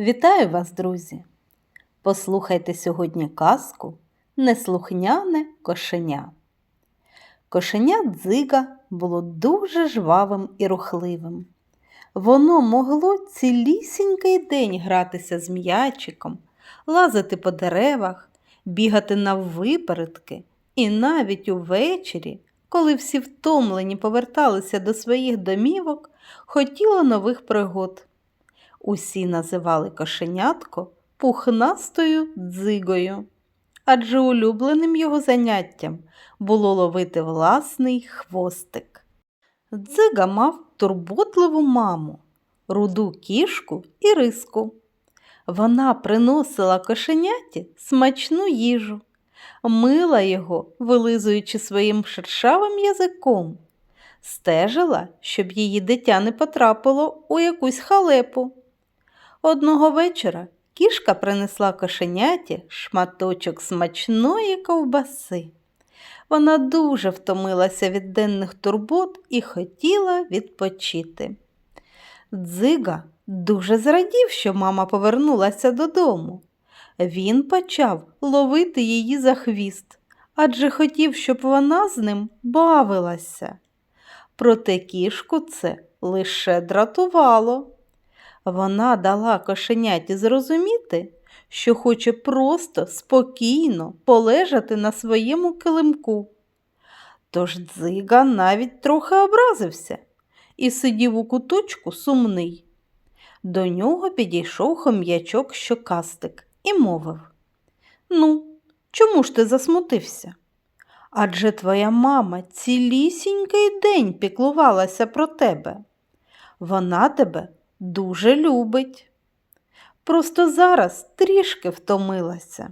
Вітаю вас, друзі! Послухайте сьогодні казку Неслухняне кошеня. Кошеня дзига було дуже жвавим і рухливим. Воно могло цілісінький день гратися з м'ячиком, лазити по деревах, бігати наввипередки і навіть увечері, коли всі втомлені поверталися до своїх домівок, хотіло нових пригод. Усі називали кошенятко пухнастою дзигою, адже улюбленим його заняттям було ловити власний хвостик. Дзига мав турботливу маму, руду кішку і риску. Вона приносила кошеняті смачну їжу, мила його, вилизуючи своїм шершавим язиком, стежила, щоб її дитя не потрапило у якусь халепу. Одного вечора кішка принесла кошеняті шматочок смачної ковбаси. Вона дуже втомилася від денних турбот і хотіла відпочити. Дзига дуже зрадів, що мама повернулася додому. Він почав ловити її за хвіст, адже хотів, щоб вона з ним бавилася. Проте кішку це лише дратувало. Вона дала кошеняті зрозуміти, що хоче просто спокійно полежати на своєму килимку. Тож дзига навіть трохи образився і сидів у куточку сумний. До нього підійшов хом'ячок щокастик і мовив Ну, чому ж ти засмутився? Адже твоя мама цілісінький день піклувалася про тебе. Вона тебе дуже любить. Просто зараз трішки втомилася.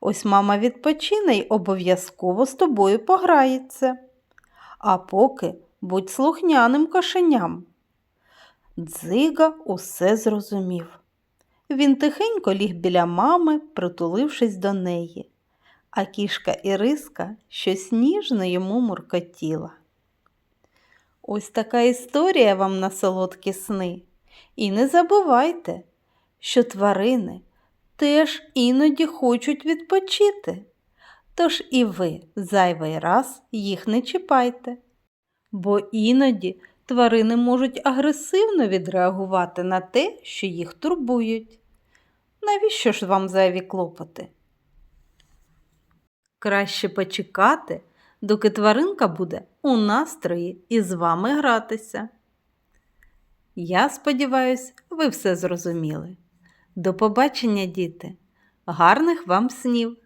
Ось мама відпочине й обов'язково з тобою пограється. А поки будь слухняним кошеням. Дзига усе зрозумів. Він тихенько ліг біля мами, притулившись до неї, а кішка Іриска щось ніжно йому муркотіла. Ось така історія вам на солодкі сни. І не забувайте, що тварини теж іноді хочуть відпочити. Тож і ви зайвий раз їх не чіпайте. Бо іноді тварини можуть агресивно відреагувати на те, що їх турбують. Навіщо ж вам зайві клопоти? Краще почекати, доки тваринка буде у настрої і з вами гратися. Я сподіваюсь, ви все зрозуміли. До побачення, діти! Гарних вам снів!